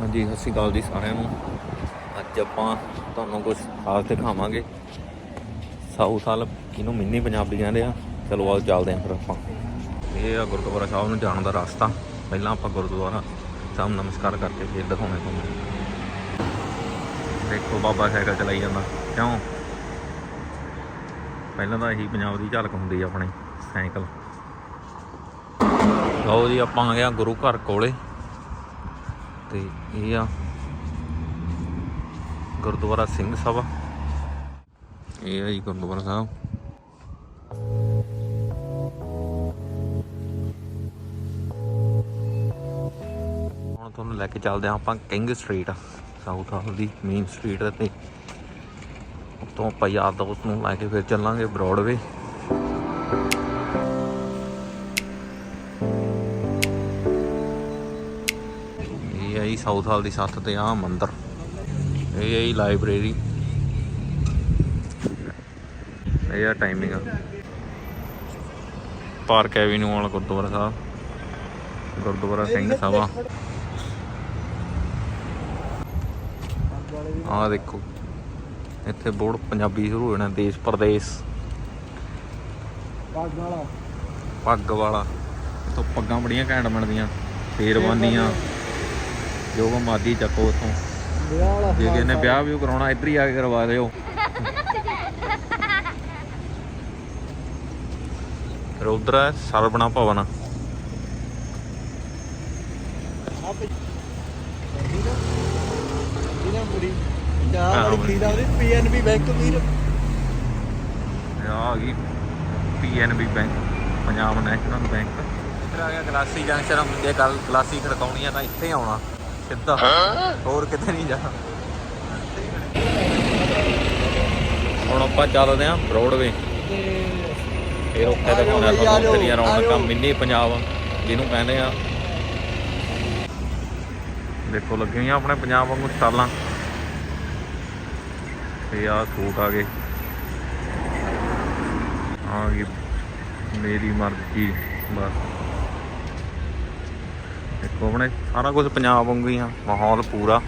ਹਾਂਜੀ, ਸਤਿ ਸ਼੍ਰੀ ਅਕਾਲ ਜੀ ਸਾਰਿਆਂ ਨੂੰ। ਅੱਜ ਆਪਾਂ ਤੁਹਾਨੂੰ ਕੁਝ ਖਾਸ ਦਿਖਾਵਾਂਗੇ। ਸਾਊਥ ਹਾਲ ਕਿਹਨੂੰ ਮਿੰਨੀ ਪੰਜਾਬੀ ਕਹਿੰਦੇ ਆ? ਚਲੋ ਆਓ ਚੱਲਦੇ ਆਂ ਫਿਰ ਆਪਾਂ। ਇਹ ਆ ਗੁਰਦੁਆਰਾ ਸਾਹਿਬ ਨੂੰ ਜਾਣ ਦਾ ਰਸਤਾ। ਪਹਿਲਾਂ ਆਪਾਂ ਗੁਰਦੁਆਰਾ ਸਾਹਿਬ ਨਮਸਕਾਰ ਕਰਕੇ ਫਿਰ ਦਿਖਾਉਣੇ ਤੁਹਾਨੂੰ। ਦੇਖੋ ਬਾਬਾ ਸਾਈਕਲ ਚਲਾਈ ਜਾਂਦਾ। ਕਿਉਂ? ਪਹਿਲਾਂ ਤਾਂ ਇਹੀ ਪੰਜਾਬ ਦੀ ਝਲਕ ਹੁੰਦੀ ਆ ਆਪਣੀ ਸਾਈਕਲ। ਲਓ ਜੀ, ਆਪਾਂ ਆ ਗਿਆ ਗੁਰੂ ਘਰ ਕੋਲੇ। ਤੇ ਇਹ ਆ ਗੁਰਦੁਆਰਾ ਸਿੰਘ ਸਭਾ। ਇਹ ਆ ਜੀ ਗੁਰਦੁਆਰਾ ਸਾਹਿਬ। ਹੁਣ ਤੁਹਾਨੂੰ ਲੈ ਕੇ ਚੱਲਦੇ ਹਾਂ ਆਪਾਂ ਕਿੰਗ ਸਟਰੀਟ ਸਾਊਥ ਹਾਲ ਦੀ ਮੇਨ ਸਟਰੀਟ ਤੇ ਉੱਤੋਂ। ਆਪਾਂ ਯਾਰ ਦੋਸਤ ਨੂੰ ਲੈ ਕੇ ਫਿਰ ਚੱਲਾਂਗੇ ਬਰੋਡਵੇ ਸਾਊਥ ਹਾਲ ਦੀ ਸੱਥ ਤੇ ਆ ਮੰਦਰ। ਇਹ ਹੈ ਲਾਇਬ੍ਰੇਰੀ। ਇਹ ਆ ਟਾਈਮਿੰਗ ਪਾਰਕ ਐਵੀਨਿਊ ਵਾਲਾ ਗੁਰਦੁਆਰਾ ਸਾਹਿਬ। ਗੁਰਦੁਆਰਾ ਸਿੰਘ ਸਭਾ। ਆ ਦੇਖੋ। ਇੱਥੇ ਬੋਰਡ ਪੰਜਾਬੀ ਸ਼ੁਰੂ ਹੋ ਜਾਣਾ, ਦੇਸ਼ ਪ੍ਰਦੇਸ਼। ਪੱਗ ਵਾਲਾ। ਪੱਗ ਵਾਲਾ। ਇੱਥੋਂ ਪੱਗਾਂ ਬੜੀਆਂ ਘੈਂਟ ਬਣਦੀਆਂ ਫੇਰਵਾਨੀਆਂ ਜੋ ਕੋ ਮਾਦੀ ਚੱਕੋ ਉੱਥੋਂ। ਜੇ ਕਿਸੇ ਨੇ ਵਿਆਹ ਵੀ ਕਰਾਉਣਾ ਇੱਧਰ ਹੀ ਆ ਕੇ ਕਰਵਾ ਦਿਓ। ਫਿਰ ਉਧਰ ਹੈ ਸਰਬਣਾ ਭਵਨ ਪੀਐਨਬੀ ਬੈਂਕ ਵੀਰ। ਆ ਗਈ PNB bank Punjab national bank ਇੱਧਰ ਆ ਗਿਆ ਗਲਾਸੀ ਜੰਕਸ਼ਨ ਜੇ ਕੱਲ ਗਲਾਸੀ ਖੜਕਾਉਣੀ ਆ ਤਾਂ ਇੱਥੇ ਆਉਣਾ। ਸਿੱਧਾ। ਹੋਰ ਕਿਤੇ ਨਹੀਂ ਜਾਣਾ। ਹੁਣ ਆਪਾਂ ਚੱਲਦੇ ਆਂ ਬਰੋਡਵੇ ਤੇ ਇਹ ਉੱਥੇ ਦਿਖਾਉਣਾ ਤੁਹਾਨੂੰ ਜਾਓ, ਤੇਰੀਆਂ ਆ ਰੌਣਕਾਂ। ਮਿੰਨੀ ਪੰਜਾਬ ਜਿਹਨੂੰ ਕਹਿੰਦੇ ਆ। ਦੇਖੋ ਲੱਗੀਆਂ ਆਪਣੇ ਪੰਜਾਬ ਵਾਂਗੂ ਸਟਾਲਾਂ। ਤੇ ਆ ਸੂਟ ਆ ਗਏ। ਆ ਗਈ ਮੇਰੀ ਮਰਜ਼ੀ ਬਸ। ਆਪਣੇ ਸਾਰਾ ਕੁਝ ਪੰਜਾਬ ਵਾਂਗੂ ਹੀ ਆ ਮਾਹੌਲ ਪੂਰਾ।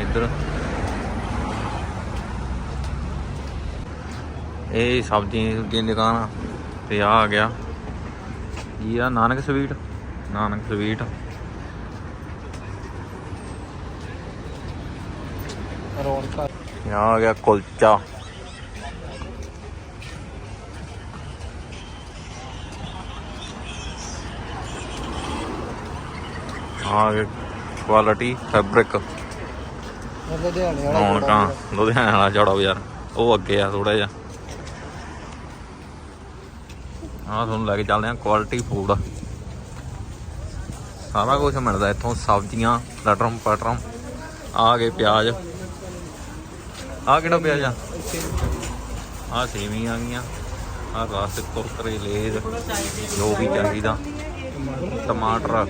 ਇੱਧਰ। ਇਹ ਸਬਜ਼ੀ ਦੀ ਦੁਕਾਨ ਆ ਤੇ ਆ ਆ ਗਿਆ। ਇਹ ਆ ਨਾਨਕ ਸਵੀਟ? ਨਾਨਕ ਸਵੀਟ। ਰੌਣਕਾਂ ਇਹ ਆ ਗਿਆ ਕੁਲਚਾ। ਆ ਗਿਆ ਕੁਆਲਿਟੀ ਫੈਬਰਿਕ ਲੁਧਿਆਣੇ ਵਾਲਾ ਰੌਣਕਾਂ ਲੁਧਿਆਣਾ ਵਾਲਾ ਜੋੜਾ ਬਾਜ਼ਾਰ ਉਹ ਅੱਗੇ ਆ ਥੋੜਾ ਜਿਹਾ। ਆ ਤੁਹਾਨੂੰ ਲੈ ਕੇ ਚੱਲਦੇ ਆ ਕੁਆਲਿਟੀ ਫੂਡ ਸਾਰਾ ਕੁਝ ਮਿਲਦਾ ਇੱਥੋਂ ਸਬਜ਼ੀਆਂ ਲਟਰਮ ਪਟਰਮ ਆ ਗਏ ਪਿਆਜ਼। ਆ ਕਿਹੜਾ ਪਿਆਜ਼ ਆ? ਆ ਸੇਵੀਆਂ ਆ ਗਈਆਂ। ਆ ਰਸ ਕੁਰਕਰੇ ਲੇਜ਼ ਜੋ ਵੀ ਚਾਹੀਦਾ। ਟਮਾਟਰ।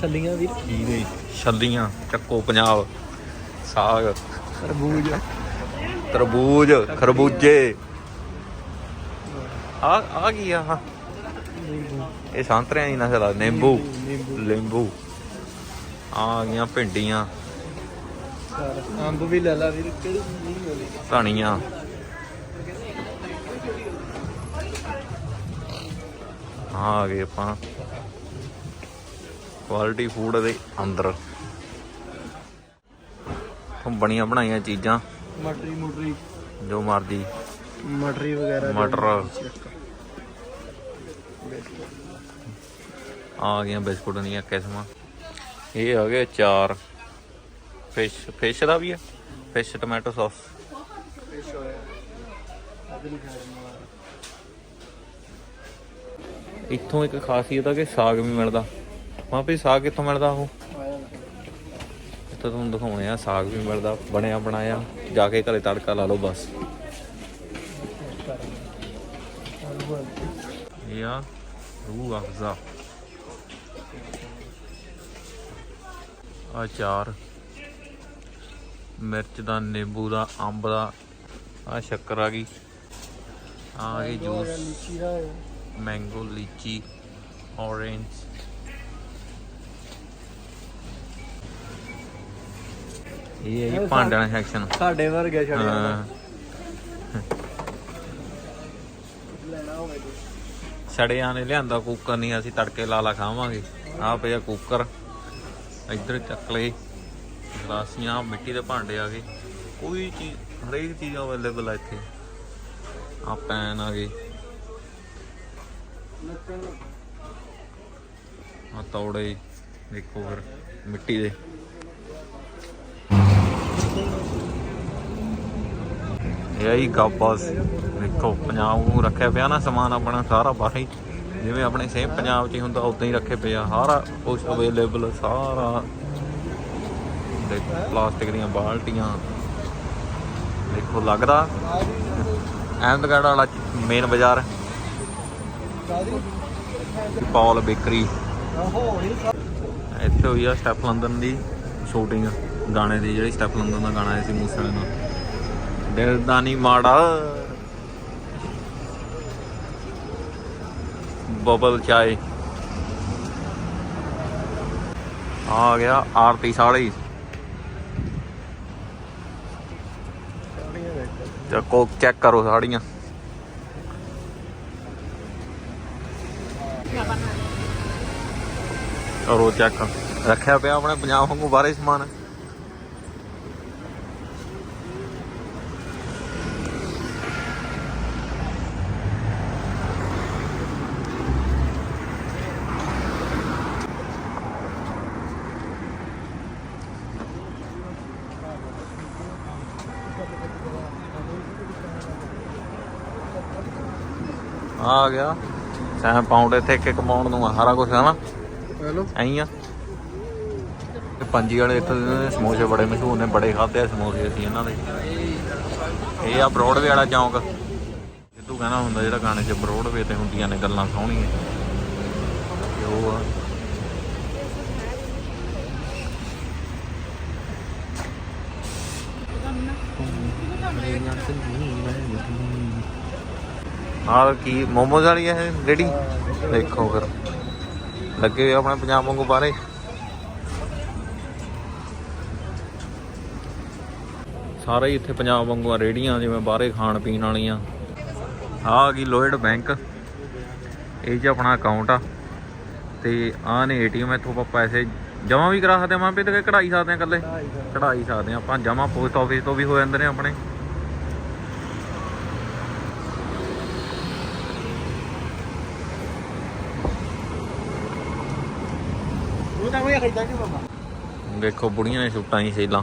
ਛੱਲੀਆਂ ਵੀਰ ਖੀਰੇ ਛੱਲੀਆਂ ਚੱਕੋ ਪੰਜਾਬ ਸਾਗ। ਤਰਬੂਜ। ਤਰਬੂਜ ਖਰਬੂਜੇ। ਆ ਆ ਕੀ ਆ? ਇਹ ਸੰਤਰਿਆਂ ਦੀ ਨਸਲ ਆ ਨਿੰਬੂ। ਨਿੰਬੂ ਆ ਗਈਆਂ ਭਿੰਡੀਆਂ। ਅੰਬ ਵੀ ਲੈ ਲਾ ਵੀਰ ਕਿਹੜੀ ਨਹੀਂ ਮਿਲਦੀ ਧਨੀਆਂ। ਆ ਗਏ ਆਪਾਂ। ਕੁਆਲਿਟੀ ਫੂਡ ਦੇ ਅੰਦਰ। ਹੁਣ ਬਣੀਆਂ ਬਣਾਈਆਂ ਚੀਜ਼ਾਂ। ਮਟਰੀ ਮੁਟਰੀ। ਜੋ ਮਰਜ਼ੀ। ਮਟਰੀ ਵਗੈਰਾ ਮਟਰ। ਆ ਗਈਆਂ ਬਿਸਕੁਟ ਦੀਆਂ ਕਿਸਮਾਂ। ਇਹ ਆ ਗਏ ਚਾਰ। ਫਿਸ਼ ਫਿਸ਼ ਦਾ ਵੀ ਆ ਫਿਸ਼ ਟੋਮੈਟੋ ਸੌਸ ਫਰੈਸ਼ ਹੋਇਆ ਅੱਜ ਨਹੀਂ ਖਾਣਾ ਇੱਥੋਂ ਇੱਕ ਖਾਸੀਅਤ ਆ ਕਿ ਸਾਗ ਵੀ ਮਿਲਦਾ। ਮਾਂ ਵੀ ਸਾਗ ਕਿੱਥੋਂ ਮਿਲਦਾ ਉਹ? ਆਇਆ ਤੁਹਾਨੂੰ ਦਿਖਾਉਣੇ ਆ, ਸਾਗ ਵੀ ਮਿਲਦਾ, ਬਣਿਆ ਬਣਾਇਆ, ਜਾ ਕੇ ਘਰੇ ਤੜਕਾ ਲਾ ਲਓ ਬਸ। ਇਹ ਆ ਰੂਹ ਅਫਜ਼ਾ। ਆਚਾਰ ਮਿਰਚ ਦਾ, ਨਿੰਬੂ ਦਾ, ਅੰਬ ਦਾ ਆ ਸ਼ੱਕਰ ਆ ਗਈ। ਆ ਗਈ ਜੂਸ। ਮੈਂਗੋ ਲੀਚੀ orange. ਇਹ ਹੈ ਭਾਂਡਿਆਂ ਦਾ ਸੈਕਸ਼ਨ ਸਾਡੇ ਵਰਗੇ ਛੜਿਆ ਹਾਂ। ਲੈਣਾ ਹੋਵੇ ਤੇ। ਛੜਿਆਂ ਨੇ ਲਿਆਂਦਾ ਕੁੱਕਰ ਨਹੀਂ ਅਸੀਂ ਤੜਕੇ ਲਾ ਲਾ ਖਾਵਾਂਗੇ। ਆਹ ਪਿਆ ਕੁੱਕਰ ਇੱਧਰ ਚੱਕਲੇ ਗਲਾਸੀਆਂ ਮਿੱਟੀ ਦੇ ਭਾਂਡੇ ਆ ਗਏ। ਕੋਈ ਚੀਜ਼ ਹਰੇਕ ਚੀਜ਼ ਅਵੇਲੇਬਲ ਆ ਇੱਥੇ। ਆ ਪੈਨ ਆ ਗਏ। ਆ ਤੌੜੇ ਦੇਖੋ ਫਿਰ, ਮਿੱਟੀ ਦੇ। ਇਹ ਆਈ ਗਾਬਾਸ ਦੇਖੋ, ਪੰਜਾਬ ਨੂੰ ਰੱਖਿਆ ਪਿਆ ਨਾ ਸਮਾਨ ਆਪਣਾ, ਸਾਰਾ ਬਾਹਰ ਹੀ। ਜਿਵੇਂ ਆਪਣੇ ਸੇਮ ਪੰਜਾਬ 'ਚ ਹੀ ਹੁੰਦਾ, ਉਦਾਂ ਹੀ ਰੱਖੇ ਪਿਆ ਸਾਰਾ ਕੁਝ ਅਵੇਲੇਬਲ ਸਾਰਾ। ਦੇਖੋ, ਪਲਾਸਟਿਕ ਦੀਆਂ ਬਾਲਟੀਆਂ। ਦੇਖੋ, ਲੱਗਦਾ। ਅਹਿਮਦਗੜ੍ਹ ਵਾਲਾ ਮੇਨ ਬਾਜ਼ਾਰ। Paul bakery. ਇੱਥੇ ਹੋਈ ਆ ਸਟੈਪ ਲੰਡਨ ਦੀ ਸ਼ੂਟਿੰਗ ਗਾਣੇ ਦੀ ਜਿਹੜੀ ਸਟੈਪ ਲੰਡਨ ਦਾ ਗਾਣਾ ਆਇਆ ਸੀ ਮੂਸੇ ਵਾਲੇ ਨਾਲ। ਦਿਲ ਦਾ ਨਹੀਂ ਮਾੜਾ। ਬਬਲ ਚਾਏ। ਆ ਗਿਆ ਆਰਤੀ ਸਾੜੀ ਚੈੱਕ ਕਰੋ ਸਾੜੀਆਂ ਕਰੋ ਚੱਕ ਰੱਖਿਆ ਪਿਆ ਆਪਣੇ ਪੰਜਾਬ ਵਾਂਗੂ ਬਾਰੇ ਸਮਾਨ। ਆ ਗਿਆ। ਸੈਂ ਪਾਉਂਡ ਇੱਥੇ ਇੱਕ ਇੱਕ ਪਾਉਂਡ ਨੂੰ ਆ, ਸਾਰਾ ਕੁਝ ਹੈ ਨਾ। ਹੈਲੋ ਐਂ ਤੇ ਪੰਜੀ ਵਾਲੇ ਇੱਥੇ ਦੇ ਸਮੋਸੇ ਬੜੇ ਮਸ਼ਹੂਰ ਨੇ, ਬੜੇ ਖਾਦੇ ਆ ਸਮੋਸੇ ਅਸੀਂ ਇਹਨਾਂ ਦੇ। ਇਹ ਆ ਬਰੋਡਵੇ ਵਾਲਾ ਚੌਂਕ। ਸਿੱਧੂ ਕਹਿੰਦਾ ਹੁੰਦਾ ਜਿਹੜਾ ਗਾਣੇ 'ਚ ਬਰੋਡਵੇ ਤੇ ਹੁੰਦੀਆਂ ਨੇ ਗੱਲਾਂ ਸੋਹਣੀਆਂ। ਤੇ ਉਹ ਆ। ਆ ਕੀ, ਮੋਮੋਜ਼ ਵਾਲੀ ਹੈ ਰੇੜੀ ਦੇਖੋ ਫਿਰ। ਲੱਗੇ ਹੋਏ ਆਪਣੇ ਪੰਜਾਬ ਵਾਂਗੂ ਬਾਰੇ ਸਾਰੇ ਹੀ ਇੱਥੇ ਪੰਜਾਬ ਵਾਂਗੂ ਆ ਰੇੜੀਆਂ ਜਿਵੇਂ ਬਾਹਰੇ ਖਾਣ ਪੀਣ ਵਾਲੀਆਂ। ਆਹ ਆ ਗਈ ਲੋਇਡ ਬੈਂਕ। ਇਹ 'ਚ ਆਪਣਾ ਅਕਾਊਂਟ ਆ। ਤੇ ਆਹ ਨੇ ਏਟੀਐਮ ਇੱਥੋਂ ਆਪਾਂ ਪੈਸੇ ਜਮਾ ਵੀ ਕਰਾ ਸਕਦੇ ਆ, ਮਾਂ ਪੇ ਤੇ ਕਢਾਈ ਸਕਦੇ ਆ ਇਕੱਲੇ। ਕਢਾਈ ਸਕਦੇ ਆ ਆਪਾਂ ਜਮਾ ਪੋਸਟ ਆਫਿਸ ਤੋਂ ਵੀ ਹੋ ਜਾਂਦੇ ਨੇ ਆਪਣੇ ਉਹ ਤਾਂ ਮੈਂ ਖਰੀਦਾ ਕਿ ਬਾਬਾ ਵੇਖੋ ਬੁੜੀਆਂ ਨੇ ਸੂਟਾਂ ਹੀ ਸੇਲਾਂ।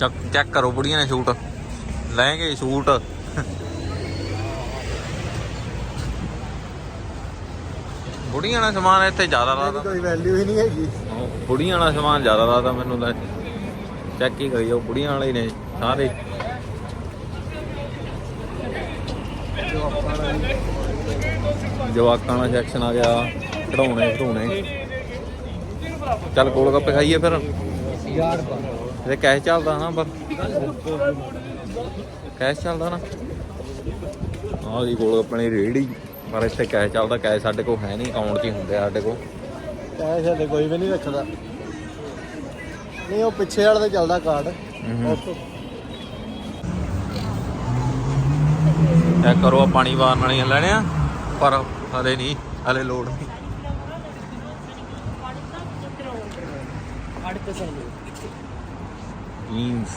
ਚੈੱਕ ਚੈੱਕ ਕਰੋ ਬੁੜੀਆਂ ਨੇ ਸੂਟ। ਲੈਣਗੇ ਸੂਟ। ਬੁੜੀਆਂ ਨੇ ਸਮਾਨ ਇੱਥੇ ਜ਼ਿਆਦਾ ਲੱਗਦਾ ਕੋਈ ਵੈਲਿਊ ਹੀ ਨਹੀਂ ਹੈਗੀ। ਬੁੜੀਆਂ ਵਾਲਾ ਸਮਾਨ ਜ਼ਿਆਦਾ ਲੱਗਦਾ ਮੈਨੂੰ ਤਾਂ। ਚੈੱਕ ਹੀ ਕਰੀਓ, ਬੁੜੀਆਂ ਵਾਲੇ ਨੇ ਸਾਰੇ। ਜੋ ਦਾ ਸੈਕਸ਼ਨ ਆ ਗਿਆ ਖੜਾਉਣੇ ਖੜਾਉਣੇ ਚੱਲ ਗੋਲ ਗੱਪੇ ਖਾਈਏ ਫਿਰ। ਯਾਰ ਪਾ ਕੈਸ਼ ਚੱਲਦਾ ਨਾ ਪਰ। ਕੈਸ਼ ਚੱਲਦਾ ਨਾ। ਆਹ ਜੀ ਗੋਲ ਗੱਪੇ ਰੇੜੀ ਪਰ ਇੱਥੇ ਕੈਸ਼ ਚੱਲਦਾ, ਕੈਸ਼ ਸਾਡੇ ਕੋਲ ਹੈ ਨਹੀਂ ਅਕਾਊਂਟ 'ਚ ਹੀ ਹੁੰਦੇ ਸਾਡੇ ਕੋਲ। ਕੈਸ਼ ਹਲੇ ਕੋਈ ਵੀ ਨਹੀਂ ਰੱਖਦਾ। ਨਹੀਂ ਉਹ ਪਿੱਛੇ ਵਾਲੇ ਤੇ ਚੱਲਦਾ ਕਾਰਡ ਹੂੰ। ਉੱਥੋਂ। ਚੈੱਕ ਕਰੋ ਆ ਪਾਣੀ ਵਾਰਨ ਵਾਲੀਆਂ ਲੈਣੇ ਆ ਪਰ ਹਲੇ ਨਹੀਂ ਹਲੇ ਲੋਡ ਨਹੀਂ। ਅੜਕ ਸਾਨੂੰ ਬੀਨਸ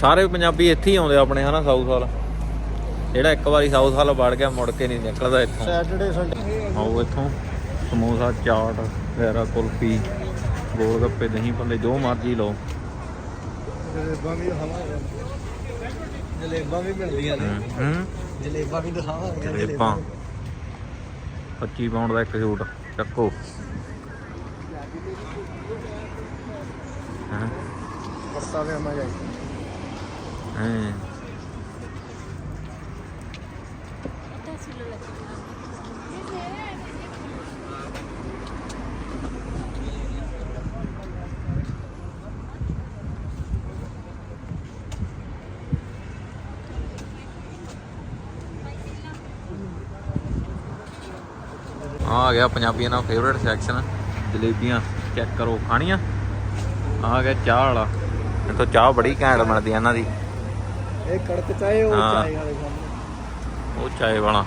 ਸਾਰੇ ਪੰਜਾਬੀ ਇੱਥੇ ਹੀ ਆਉਂਦੇ ਆਪਣੇ ਹਨਾ ਸਾਊਥ ਵਾਲ। ਜਿਹੜਾ ਇੱਕ ਵਾਰੀ ਸਾਊਥ ਵਾਲ ਵੜ ਗਿਆ ਮੁੜ ਕੇ ਨਹੀਂ ਨਿਕਲਦਾ ਇੱਥੋਂ। ਸੈਟਰਡੇ ਸੰਡੇ ਆਓ ਇੱਥੋਂ ਸਮੋਸਾ ਚਾਟ ਵਗੈਰਾ ਕੁਲਫੀ ਗੋਲ ਗੱਪੇ ਦਹੀਂ ਭੱਲੇ ਜੋ ਮਰਜ਼ੀ ਲਓ। ਜਲੇਬਾਂ ਵੀ ਹਵਾ ਜਲੇਬਾਂ ਵੀ ਮਿਲਦੀਆਂ ਨੇ। ਹੂੰ ਜਲੇਬਾਂ ਵੀ ਦਿਖਾਵਾਂਗੇ। ਜਲੇਬਾਂ। 25 ਪਾਉਂਡ ਦਾ ਇੱਕ ਸੂਟ ਚੱਕੋ। ਹਾਂ? ਪਰਸਾ ਵੀ ਆਮਾ ਜਾਈ ਹਾਂ ਆ ਗਿਆ ਪੰਜਾਬੀਆਂ ਦਾ ਫੇਵਰੇਟ ਸੈਕਸ਼ਨ ਜਲੇਬੀਆਂ ਚੈੱਕ ਕਰੋ, ਖਾਣੀਆਂ। ਆ ਗਿਆ ਚਾਹ ਵਾਲਾ। ਇੱਥੋਂ ਚਾਹ ਬੜੀ ਘੈਂਟ ਬਣਦੀ ਆ ਇਹਨਾਂ ਦੀ। ਇਹ ਕੜਕ ਚਾਹੇ ਉਹ ਹਾਂ। ਚਾਹੇ ਵਾਲੇ ਸਾਹਮਣੇ। ਉਹ ਚਾਏ ਵਾਲਾ।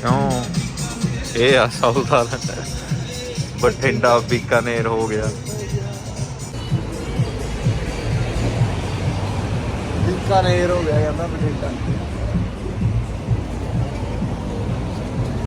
ਕਿਉਂ? ਇਹ ਆ ਵਾਲਾ ਬਠਿੰਡਾ ਬੀਕਾਨੇਰ ਹੋ ਗਿਆ। ਬੀਕਾਨੇਰ ਹੋ ਗਿਆ ਕਹਿੰਦਾ ਬਠਿੰਡਾ।